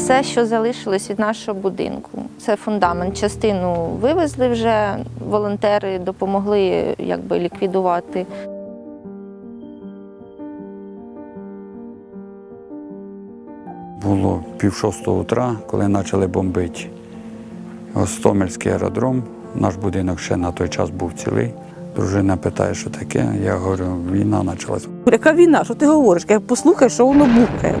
все, що залишилось від нашого будинку. Це фундамент. Частину вивезли вже, волонтери допомогли якби ліквідувати. Було пів шостого утра, коли почали бомбити Гостомельський аеродром. Наш будинок ще на той час був цілий. Дружина питає, що таке. Я говорю, війна почалась. Яка війна? Що ти говориш? Я послухай, що воно бухає.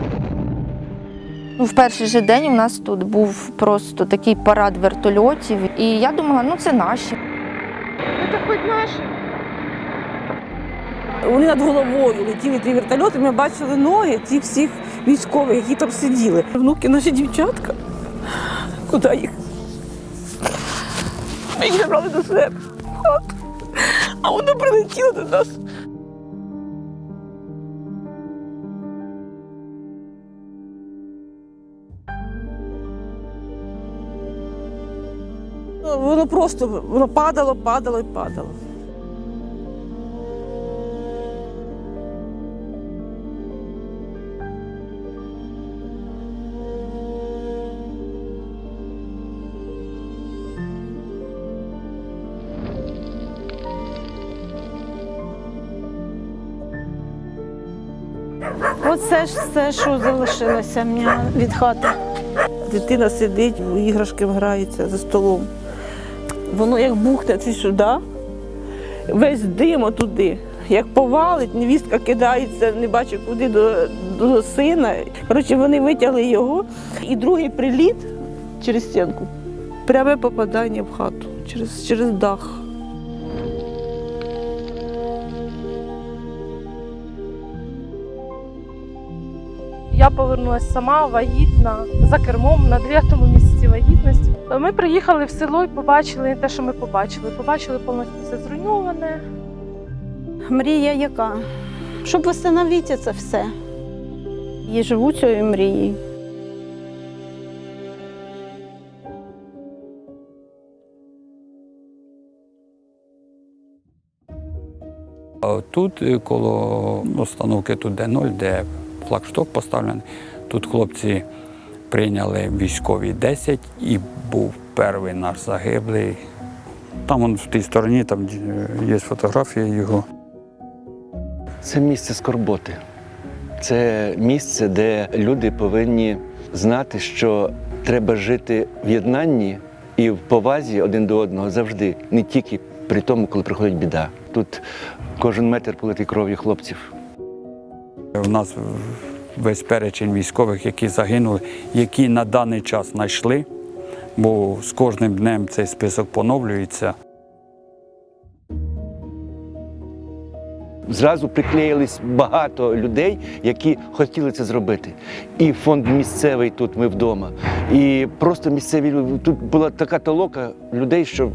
Ну, в перший же день у нас тут був просто такий парад вертольотів, і я думала, ну це наші. Це хоч наші. Вони над головою летіли ті вертольоти, ми бачили ноги тих всіх військових, які там сиділи. Внуки наші дівчатка. Куди їх? Ми їх забрали до себе. А воно прилетіло до нас. Ну, Воно просто воно падало, падало і падало. Оце ж все, що залишилося мені від хати. Дитина сидить, в іграшки грається за столом. Воно як бухне це сюди, весь дим туди. Як повалить, невістка кидається, не бачить куди до, до сина. Коротше, вони витягли його. І другий приліт через стінку. Пряме попадання в хату через, через дах. Я повернулася сама вагітна за кермом на 9-му місяці вагітності. Ми приїхали в село і побачили те, що ми побачили. Побачили повністю все зруйноване. Мрія яка? Щоб встановити це все. Я живу цією мрією. Тут е, коло установки тут де ноль, де флагшток поставлений. Тут хлопці прийняли військові 10 і був перший наш загиблий. Там он в тій стороні там е, є фотографія його. Це місце скорботи. Це місце, де люди повинні знати, що треба жити в єднанні і в повазі один до одного завжди, не тільки при тому, коли приходить біда. Тут кожен метр политий кров'ю хлопців. У нас весь перечень військових, які загинули, які на даний час знайшли, бо з кожним днем цей список поновлюється. Зразу приклеїлись багато людей, які хотіли це зробити. І фонд місцевий тут ми вдома. І просто місцеві люди. Тут була така толока людей, що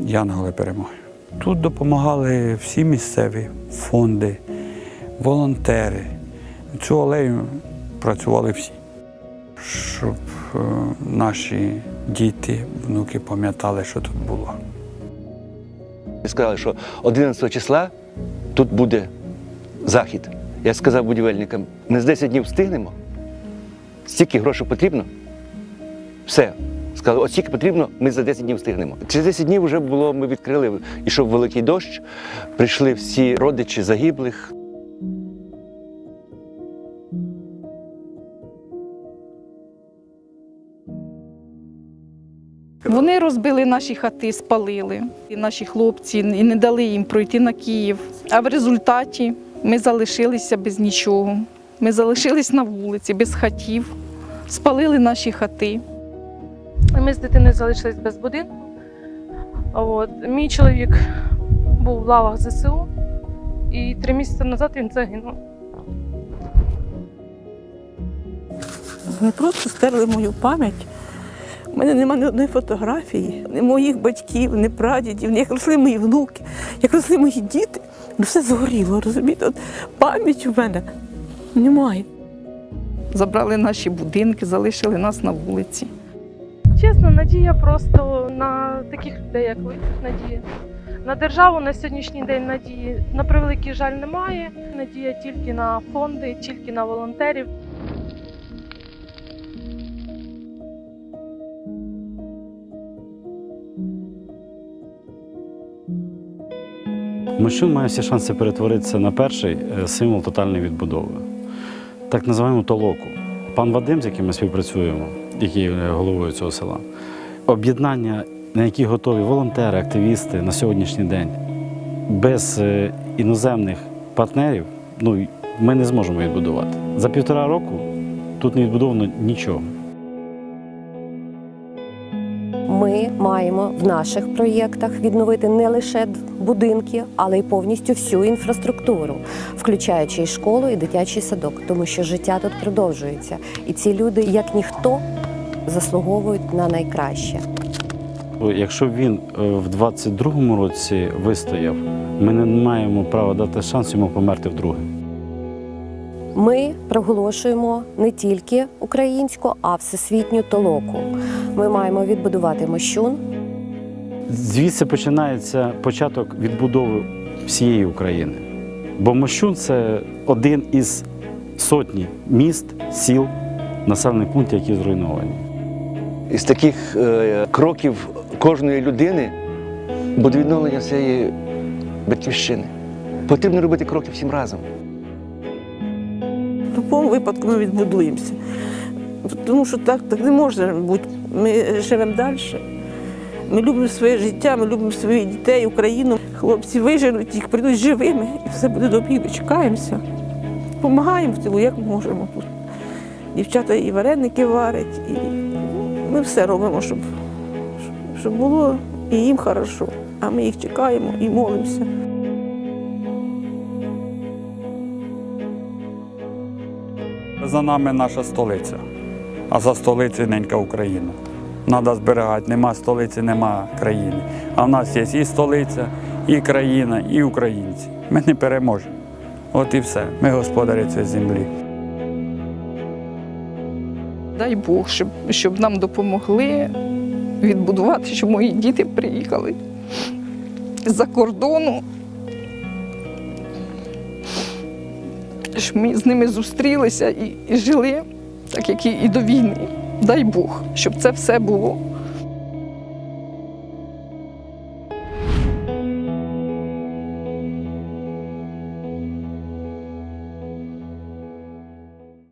Янголи перемоги. Тут допомагали всі місцеві фонди, волонтери. Цю алею працювали всі, щоб е, наші діти, внуки пам'ятали, що тут було. сказали, що 11 числа тут буде захід. Я сказав будівельникам, ми з 10 днів встигнемо. Стільки грошей потрібно. Все. Сказали, от стільки потрібно, ми за 10 днів встигнемо. Через 10 днів вже було, ми відкрили, ішов великий дощ, прийшли всі родичі загиблих. Вони розбили наші хати, спалили. І наші хлопці і не дали їм пройти на Київ. А в результаті ми залишилися без нічого. Ми залишились на вулиці, без хатів, спалили наші хати. Ми з дитиною залишились без будинку. От. Мій чоловік був в лавах ЗСУ, і три місяці назад він загинув. Вони просто стерли мою пам'ять. У мене немає ні одної фотографії, ні моїх батьків, ні прадідів, ні як росли мої внуки, як росли мої діти. Ну все згоріло, розумієте? От пам'ять у мене немає. Забрали наші будинки, залишили нас на вулиці. Чесно, надія просто на таких людей, як ви. Надія. На державу на сьогоднішній день надії на превеликий жаль немає. Надія тільки на фонди, тільки на волонтерів. Мощун має всі шанси перетворитися на перший е, символ тотальної відбудови, так називаємо толоку. Пан Вадим, з яким ми співпрацюємо, який є головою цього села, об'єднання, на які готові волонтери, активісти на сьогоднішній день, без е, іноземних партнерів, ну ми не зможемо відбудувати. За півтора року тут не відбудовано нічого. Маємо в наших проєктах відновити не лише будинки, але й повністю всю інфраструктуру, включаючи і школу, і дитячий садок, тому що життя тут продовжується. І ці люди, як ніхто, заслуговують на найкраще. Якщо він е, в 22-му році вистояв, ми не маємо права дати шанс йому померти вдруге. Ми проголошуємо не тільки українську, а всесвітню толоку. Ми маємо відбудувати мощун, Звідси починається початок відбудови всієї України. Бо Мощун це один із сотні міст, сіл, населених пунктів, які зруйновані. Із таких е, кроків кожної людини буде відновлення цієї батьківщини. Потрібно робити кроки всім разом. Будь-якому випадку ми відбудуємося. Тому що так, так не може бути. Ми живемо далі. Ми любимо своє життя, ми любимо своїх дітей, Україну. Хлопці виженуть їх, прийдуть живими, і все буде добре. Чекаємося. Помагаємо в цьому, як можемо. Дівчата і вареники варять, і ми все робимо, щоб, щоб було і їм хорошо. А ми їх чекаємо і молимося. За нами наша столиця, а за столицею ненька Україна. Треба зберігати, нема столиці, нема країни. А в нас є і столиця, і країна, і українці. Ми не переможемо. От і все. Ми господарі цієї землі. Дай Бог, щоб, щоб нам допомогли відбудувати, щоб мої діти приїхали з-за кордону. Щоб ми з ними зустрілися і, і жили, так як і, і до війни. Дай Бог, щоб це все було.